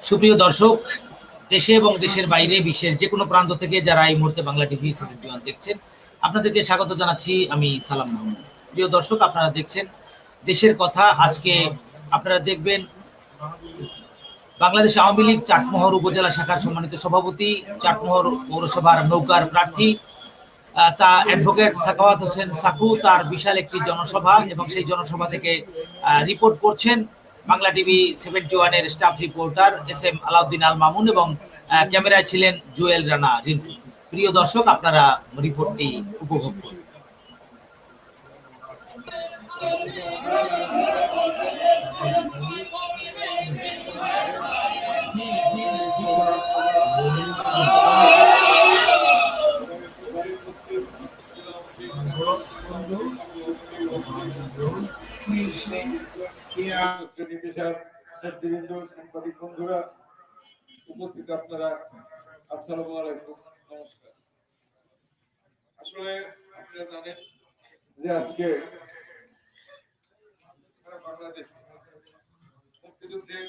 সুপ্রিয় দর্শক, দেশে এবং দেশের বাইরে বিশ্বের যে কোনো প্রান্ত থেকে যারা এই মুহূর্তে বাংলা টিভি সেভেন্টি ওয়ান দেখছেন, আপনাদেরকে স্বাগত জানাচ্ছি আমি সালাম মাহমুদ। প্রিয় দর্শক, আপনারা দেখছেন দেশের কথা। আজকে আপনারা দেখবেন বাংলাদেশ আওয়ামী লীগ চাটমোহর উপজেলা শাখার সম্মানিত সভাপতি, চাটমোহর পৌরসভার নৌকার প্রার্থী তা অ্যাডভোকেট সাকাওয়াত হোসেন সাকু তার বিশাল একটি জনসভা এবং সেই জনসভা থেকে রিপোর্ট করছেন বাংলা টিভি সেভেন্টি ওয়ানের staff reporter S M Alauddin Al Mamun এবং ক্যামেরায় ছিলেন জুয়েল রানা রিন্টু। প্রিয় দর্শক, আপনারা রিপোর্টটি উপভোগ করুন। সাংবাদিক বন্ধুরা উপস্থিত আপনারা আসসালামু আলাইকুম। নমস্কার আসলে আপনারা জানেন যে আজকে বাংলাদেশে মুক্তিযুদ্ধের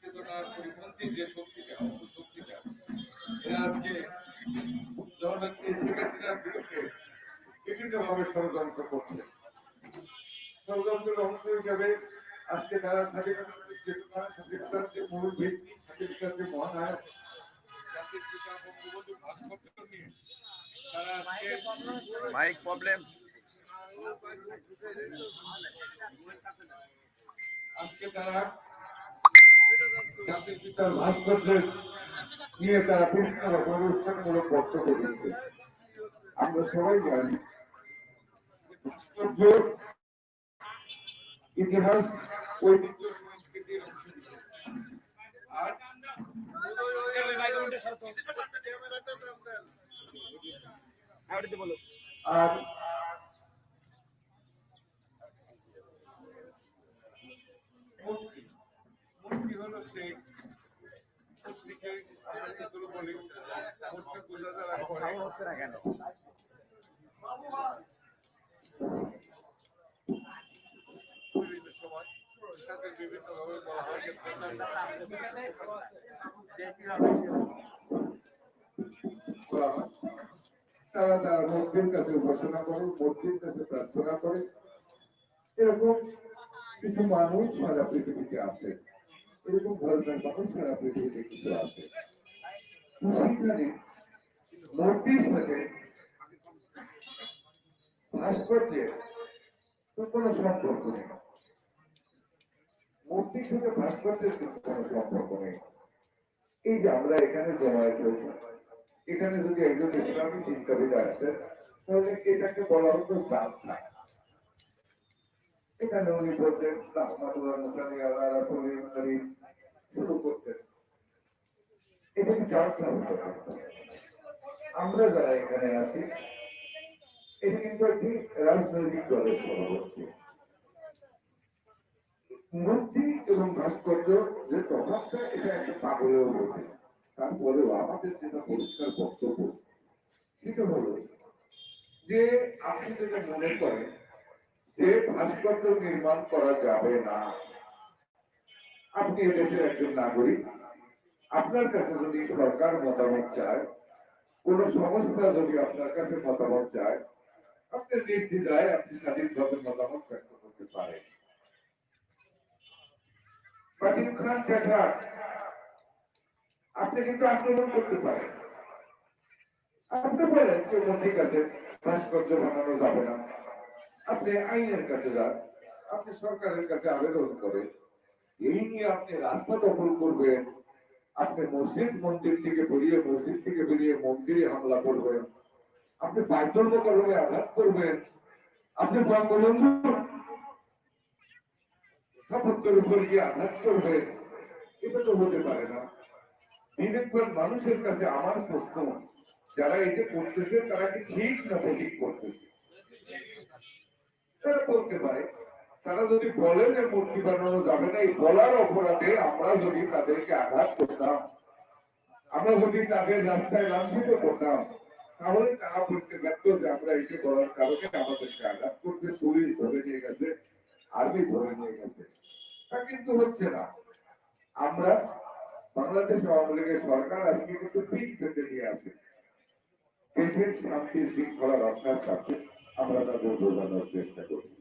চেতনার পরিপন্থী যে শক্তিটা অন্য শক্তিটা এরা আজকে জননেত্রী শেখ হাসিনার বিরুদ্ধে বিভিন্নভাবে ষড়যন্ত্র করছে ষড়যন্ত্রের অংশ হিসাবে আজকে তারা স্বাধীনতার যে স্বাধীনতার যে মূল ভিত্তি স্বাধীনতার যে মহানায়ক জাতির পিতা বঙ্গবন্ধু ভাস্কর্য নিয়ে তারা আজকে মাইক প্রবলেম আজকে তারা জাতির পিতার ভাস্কর্যের নিয়ে তারা বিভিন্ন রকম অনুষ্ঠানমূলক বক্তব্য দিচ্ছে আমরা সবাই জানি ভাস্কর্য ইতিহাস ঐতিহ্য সংস্কৃতির অংশ হিসেবে আর আর মূর্তি মূর্তি হলো সেই মূর্তিকে আমরা যেগুলো বলি মূর্তি পূজা যারা করে হচ্ছে না কেন বিভিন্ন সময় বিভিন্ন ভাবে বলা হয়। তারা তারা মূর্তির কাছে উপাসনা করে মূর্তির কাছে প্রার্থনা করে। এরকম কিছু মানুষ সারা পৃথিবীতে আছে। এরকম ধর্মের মানুষ সারা পৃথিবীতে কিছু আছে। সেখানে মূর্তির সাথে ভাস্কর্যের কোনো সম্পর্ক নেই। ভাস্কর্যের কিন্তু কোনো সম্পর্ক নেই। এই যে আমরা এখানে জমায়েত হয়েছি, এখানে যদি একজন ইসলামী চিন্তাবিদ আসতেন, তাহলে এটাকে বলা হতো জালসা এখানে উনি বলতেন শুরু করতেন। জালসা হতো আমরা যারা এখানে আছি এটা কিন্তু একটি রাজনৈতিক দলের সভা হচ্ছে মূর্তি এবং ভাস্কর্য যে তফাৎটা, এটা একটা পাগলেও বোঝে। তারপরেও আমাদের যেটা পরিষ্কার বক্তব্য, সেটা হলো যে আপনি যেটা মনে করেন, যে ভাস্কর্য নির্মাণ করা যাবে না, আপনি এদেশের একজন নাগরিক, আপনার কাছে যদি সরকার মতামত চায়, কোন সংস্থা যদি আপনার কাছে মতামত চায়, আপনি নির্দ্বিধায় আপনি স্বাধীনভাবে মতামত ব্যক্ত করতে পারেন। ফাতিম খান চ্যাটা আপনি কিন্তু আক্রমণ করতে পারেন। আপনি বলেন আছে, ভাস্কর্য বানানো যাবে না। আপনি আইনের কাছে যান, আপনি সরকারের কাছে আবেদন করেন। এই নিয়ে আপনি রাস্তা দখল করবেন। আপনি মসজিদ, মন্দির থেকে বেরিয়ে, মসজিদ থেকে বেরিয়ে মন্দিরে হামলা করবেন। আপনি বাইতুল মোকারমে আঘাত করবেন। আপনি বঙ্গবন্ধু স্থাপত্যের উপর গিয়ে আঘাত করবেন এটা তো হতে পারে না। বিবেকবান মানুষের কাছে আমার প্রশ্ন, যারা এটা করতেছে, তারা কি ঠিক না ঠিক করতেছে? তারা বলতে পারে, তারা যদি বলে যে মূর্তি বানানো যাবে না, এই বলার অপরাধে আমরা যদি তাদেরকে আঘাত করতাম, আমরা যদি তাদের রাস্তায় লাঞ্ছিত করতাম, তাহলে তারা বলতে ব্যর্থ যে আমরা এটা করার কারণে আমাদেরকে আঘাত করছে, পুলিশ ধরে নিয়ে গেছে। ধরে নিয়ে গেছে। তা কিন্তু হচ্ছে না। আমরা বাংলাদেশ আওয়ামী লীগের সরকার আজকে কিন্তু পেতে নিয়ে দেশের শান্তি শৃঙ্খলা রক্ষার সাথে আমরা তাদের বোঝানোর চেষ্টা করছি।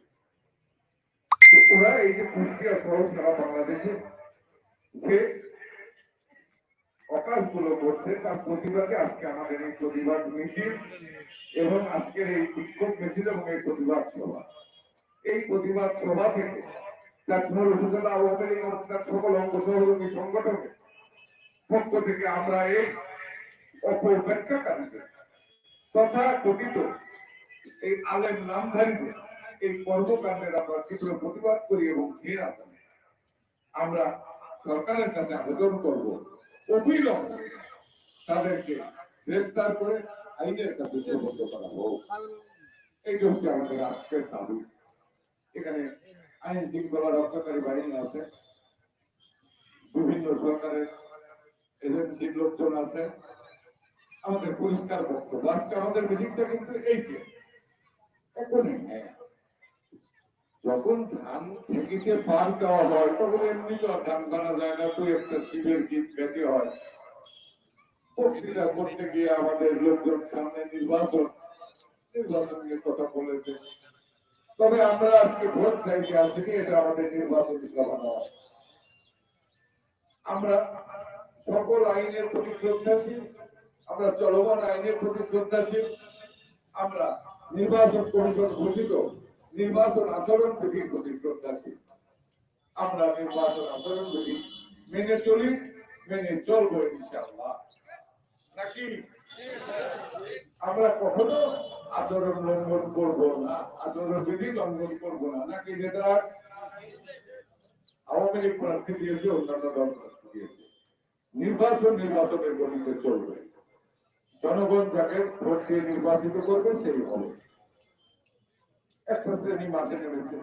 ওরা এই যে কুষ্টিয়া সহ সারা বাংলাদেশে যে অকাশগুলো করছে, তার প্রতিবাদে আজকে আমাদের এই প্রতিবাদ মিছিল এবং আজকের এই বিক্ষোভ মিছিল এবং এই প্রতিবাদ সভা। এই প্রতিবাদ সভা থেকে চাঁদপুর উপজেলা আওয়ামী লীগ সকল অঙ্গ সহযোগী সংগঠনের পক্ষ থেকে আমরা এই অপব্যাখ্যাকারীদের তথা কথিত এই আলেম নামধারীদের এই কর্মকাণ্ডের আমরা তীব্র প্রতিবাদ করি এবং ঘৃণা জানাই আমরা সরকারের কাছে আবেদন করব। অবিলম্বে তাদেরকে গ্রেফতার করে আইনের কাছে সুবদ্ধ করা হোক। এইটা হচ্ছে আমাদের রাষ্ট্রের দাবি। এখানে আইন শৃঙ্খলা রক্ষাকারী বাহিনী আছে। বিভিন্ন সরকারের এজেন্সির লোকজন আছে। আমাদের পরিষ্কার বক্তব্য। আজকে আমাদের মিটিংটা কিন্তু এইটা যখন ধান পার দেওয়া হয়, তখন এমনি তো ধান তুই একটা শিবের গীত হয়। বক্তৃতা করতে গিয়ে আমাদের লোকজন সামনে নির্বাচন নিয়ে কথা বলেছে। তবে আমরা আজকে ভোট চাইতে আসিনি, এটা আমাদের নির্বাচন নয়। আমরা সকল আইনের প্রতি শ্রদ্ধাশীল, আমরা চলমান আইনের প্রতি শ্রদ্ধাশীল, আমরা নির্বাচন কমিশন ঘোষিত, নির্বাচন আচরণ বিধির প্রতি শ্রদ্ধাশীল। আমরা নির্বাচন আচরণ বিধি মেনে চলি, মেনে চলবো ইনশাআল্লাহ। নাকি? আমরা কখনো আচরণ লঙ্ঘন করব না, আচরণ বিধি লঙ্ঘন করব না। নাকি নেতারা আওয়ামী লীগ প্রার্থী দিয়েছে, অন্যান্য দল প্রার্থী দিয়েছে। নির্বাচন নির্বাচনের গতিতে চলবে। জনগণ যাকে ভোট দিয়ে নির্বাচিত করবে, সেই হবে। একটা শ্রেণি মাঠে নেমেছে।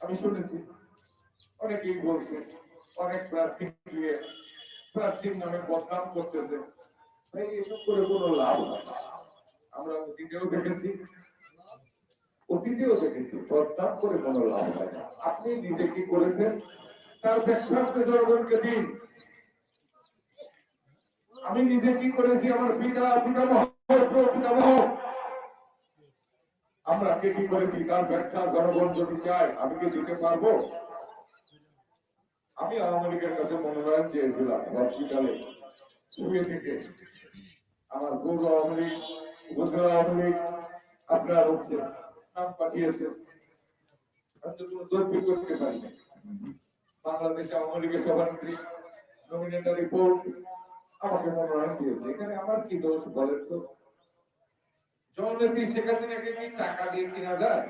আমি শুনেছি, অনেকেই বলছে, অনেক প্রার্থী দিয়ে প্রার্থীর নামে বদনাম করতেছে। আমরা আপনি নিজে কি করেছেন? তার দিন আমি নিজে কি করেছি? আমার পিতা, পিতামহ পিতামহ। আমরা কে কি করেছি? তার ব্যাখ্যা জনগণ যদি চায়, আমি কি দিতে পারব? আমি আওয়ামী লীগের কাছে মনোনয়ন চেয়েছিলাম, হসপিটালে। আমার আপনার হচ্ছে নাম পাঠিয়েছে। আমি তো কোনো করতে। বাংলাদেশে আওয়ামী লীগের সভানেত্রী আমাকে মনোনয়ন দিয়েছে। এখানে আমার কি দোষ বলেন তো? জননেত্রী শেখ কি টাকা দিয়ে কিনা যায়?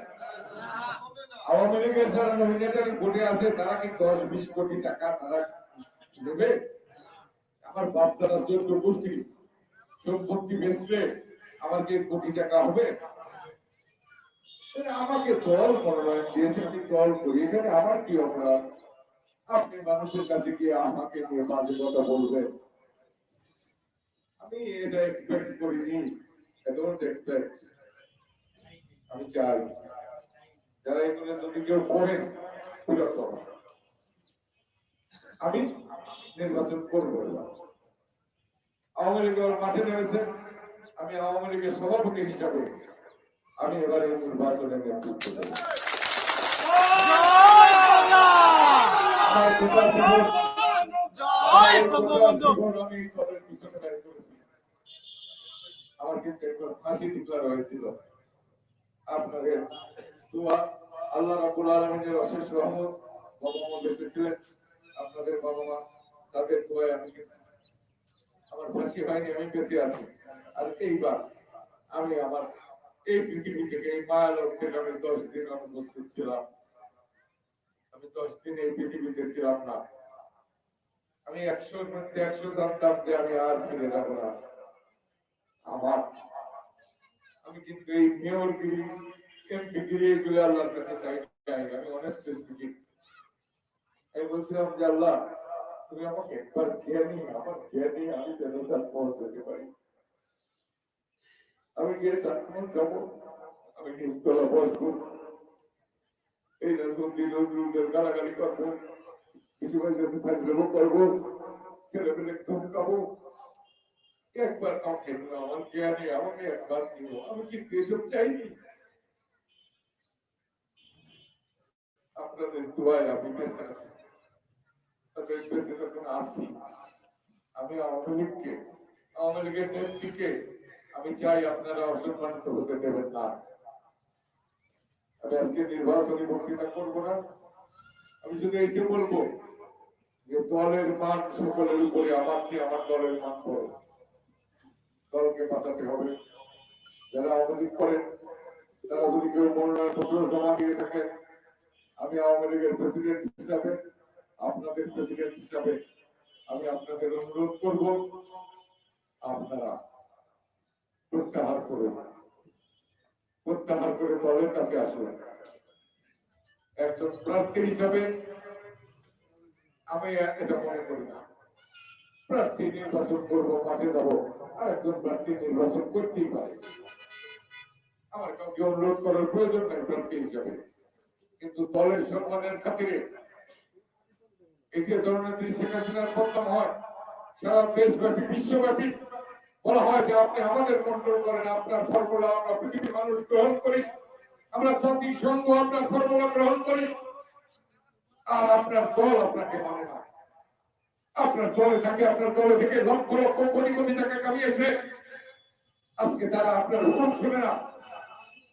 আওয়ামী লীগের যারা নমিনেটারি ভোটে আছে, তারা কি দশ বিশ কোটি টাকা তারা দেবে? আমার বাপ দাদা চোদ্দ গোষ্ঠী সম্পত্তি বেচলে আমার কি কোটি টাকা হবে? আমাকে দল মনোনয়ন দিয়েছে, আমি দল করি, এখানে আমার কি অপরাধ? আপনি মানুষের কাছে গিয়ে আমাকে নিয়ে বাজে কথা বলবেন। আমি এটা এক্সপেক্ট করিনি expect, আমি চাই। যারা এগুলো যদি কেউ করেন আমি নির্বাচন করব আওয়ামী লীগ মাঠে নেমেছে। আমি আওয়ামী লীগের সভাপতি হিসাবে আমি এবার এই নির্বাচনে আমার কিন্তু একবার ফাঁসি ডিক্লার হয়েছিল। আপনাদের দোয়া আল্লাহ রাব্বুল আলামিনের অশেষ রহমত। বাবা মা বেঁচে ছিলেন। আপনাদের বাবা মা তাদের দোয়ায় আমি আমার ফাঁসি হয়নি, আমি বেঁচে আছি। আর এইবার আমি আমার এই পৃথিবী থেকে এই মায়ালোক থেকে আমি দশ দিন অনুপস্থিত ছিলাম। আমি দশ দিন এই পৃথিবীতে ছিলাম না। আমি একশোর মধ্যে একশো জানতাম যে আমি আর ফিরে যাব না। আমার আমি কিন্তু এই মেয়র গিরি এমপি গিরি এগুলো আল্লাহর কাছে চাই আমি অনেস্ট স্পিকিং আমি বলছিলাম যে আল্লাহ তুমি আমাকে একবার জ্ঞানী আমার জ্ঞানী আমি যেন তার পৌঁছাতে পারি আমি গিয়ে তার যাব আমি নিউতলা বসবো এই নজরুল নজরুলদের গালাগালি করব কিছু মাঝে ফাইজলামও করব ছেলে পেলে ধমকাবো একবার আমাকে নিও, আমার জ্ঞানে আমাকে একবার নিও আমি কি এসব চাইনি আপনাদের দোয়ায় আমি বেঁচে আছি যখন আমি আমি চাই আপনারা অসম্মানিত হতে দেবেন না। আমি আজকে নির্বাচনী বক্তৃতা করব না। আমি শুধু এইটা যে দলের মান সকলের উপরে আমার চেয়ে আমার দলের মান বড়। দলকে বাঁচাতে হবে। যারা আওয়ামী করেন, তারা যদি কেউ মনোনয়ন পত্র জমা দিয়ে থাকেন, আমি আওয়ামী লীগের প্রেসিডেন্ট হিসাবে আপনাদের প্রেসিডেন্ট হিসাবে আমি আপনাদের অনুরোধ করব, আপনারা প্রত্যাহার করুন। প্রত্যাহার করে দলের কাছে আসুন। একজন প্রার্থী হিসাবে আমি এটা মনে করি না। প্রার্থী নির্বাচন করব, মাঠে যাব আর একজন প্রার্থী নির্বাচন করতেই পারে। আমার কাউকে অনুরোধ করার প্রয়োজন নাই প্রার্থী হিসাবে। কিন্তু দলের সম্মানের খাতিরে এটি জননেত্রী শেখ হাসিনার বদনাম হয়। সারা দেশব্যাপী, বিশ্বব্যাপী বলা হয় যে আপনি আমাদের কন্ট্রোল করেন, আপনার ফর্মুলা আমরা পৃথিবীর মানুষ গ্রহণ করি। আমরা আপনার ফর্মুলা গ্রহণ করি। আর আপনার দল আপনাকে মানে না। আপনার দলে থাকে, আপনার দলে থেকে লক্ষ লক্ষ কোটি কোটি টাকা কামিয়েছে। আজকে তারা আপনার হুকুম শুনে না।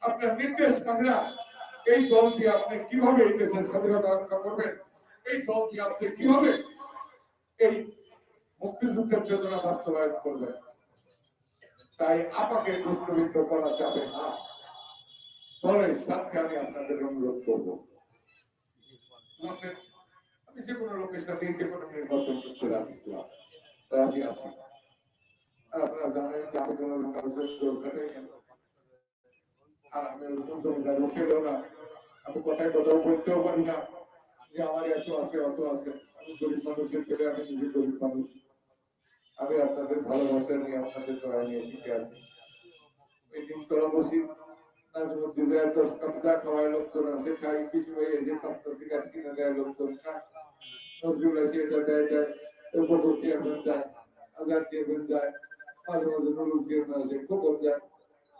আপনার নির্দেশ মানে না। এই দল দিয়ে আপনি কীভাবে এই দেশের স্বাধীনতা রক্ষা করবেন? এই দল দিয়ে আপনি কীভাবে এই মুক্তিযুদ্ধের চেতনা বাস্তবায়ন করবেন তাই আমাকে প্রশ্নবিদ্ধ করা যাবে না। দলের সাথে আমি আপনাদের অনুরোধ করব। আমি যে কোনো লোকের সাথে যে কোনো নির্বাচন করতে রাখছিলাম রাজি আছি। আপনারা জানেন যে আমি কোনো কারোর সাথে জোর আর আমি জমিদার না। আমি কথায় কথাও বলতেও পারি না। যে আমার এত আছে, অত আছে। আমি গরিব মানুষের ছেলে, আমি নিজে গরিব মানুষ। আমি আপনাদের ভালোবাসা নিয়ে আপনাদের দয়া নিয়ে টিকে আছি। ওই দিন বসি লোকজন কিনে দেয় যায় মাঝে মাঝে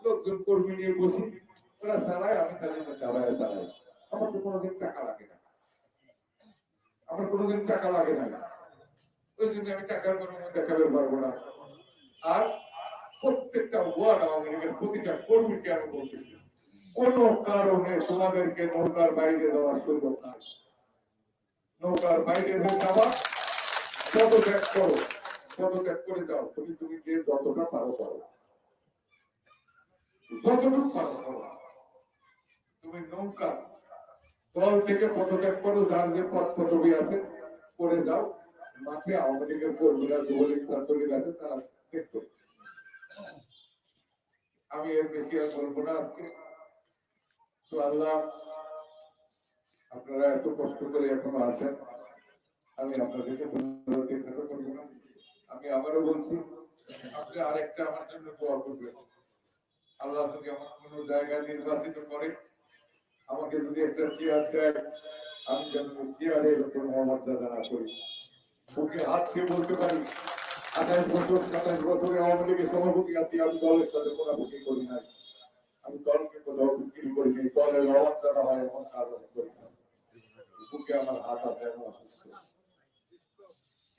নুরুল কর্মী নিয়ে বসি, ওরা চালায়, আমি খালি চালায় চালাই আমার তো কোনোদিন টাকা লাগে না। আমার কোনোদিন টাকা লাগে না ওই জন্য আমি টাকার কোনো দেখাতে পারব না আর প্রত্যেকটা ওয়ার্ড আওয়ামী প্রতিটা কর্মীকে আমি বলতেছি, কোন কারণে তোমাদেরকে নৌকার বাইরে দেওয়ার সুযোগ নাই। নৌকার বাইরে পদত্যাগ করো, পদত্যাগ করে যাও তুমি তুমি যে যতটা পারো করো। যতটুকু পারো করো। তুমি নৌকা দল থেকে পদত্যাগ করো, যার যে পদ পদবি আছে, করে যাও। মাঠে আওয়ামী লীগের কর্মীরা, যুবলীগ, ছাত্রলীগ আছে, তারা দেখবে আমি এর বেশি আর বলব না আজকে। তো আল্লাহ, আপনারা এত কষ্ট করে এখনও আছেন। আমি আপনাদেরকে ধন্যবাদ পারব না। আমি আবারও বলছি, আপনি আরেকটা আমার জন্য দোয়া করবেন। আল্লাহ যদি আমার কোনো জায়গায় নির্বাচিত করে আমাকে যদি একটা চেয়ার দেয়, আমি যেন চেয়ারের উপর মর্যাদা না করি। হাত দিয়ে বলতে পারি, আঠাশ বছর, সাতাশ বছরে আওয়ামী লীগের সভাপতি আছি, আমি দলের সাথে কোনাকুটি করি নাই। আমি দলকে কোথাও বিক্রি করি নাই, দলের হয় এমন কাজ করি না বুকে আমার হাত আছে, আমি অসুস্থ।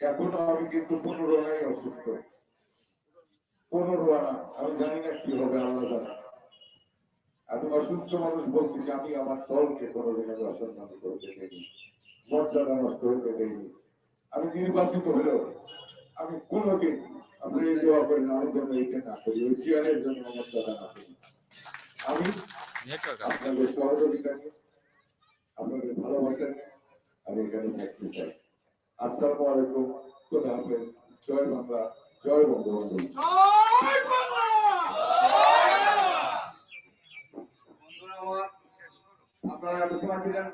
এখনও আমি কিন্তু পনেরো নাই অসুস্থ। পনেরো আনা, আমি জানি না কি হবে, আল্লাহ জানে। আমি অসুস্থ মানুষ বলতেছি আমি আমার দলকে কোনোদিন আমি অসম্মান করতে দেয়নি মর্যাদা নষ্ট হতে দেয়নি আমি নির্বাচিত হলেও আমি কোনোদিন আপনি এই দোয়া করেন আমি যেন এইটা না করি ওই চেয়ারের জন্য মর্যাদা না করি। আমি আপনাদের সহযোগিতা নিয়ে আপনাদের ভালোবাসা নিয়ে আমি এখানে থাকতে চাই। আসসালামু আলাইকুম খোদা হাফেজ জয় বাংলা জয় বঙ্গবন্ধু বন্ধুরা আমার আপনারা সময় ছিলেন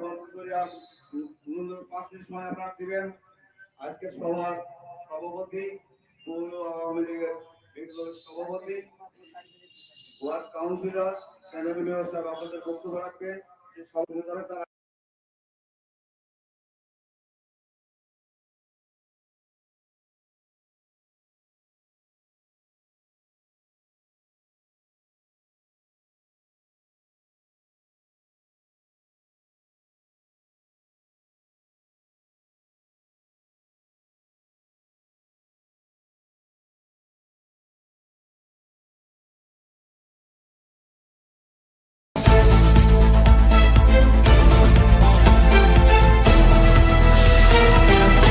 পাঁচ মিনিট সময় আপনারা দিবেন। আজকে সভার সভাপতি সভাপতি, ওয়ার্ড কাউন্সিলর সাহেব বক্তব্য রাখবেন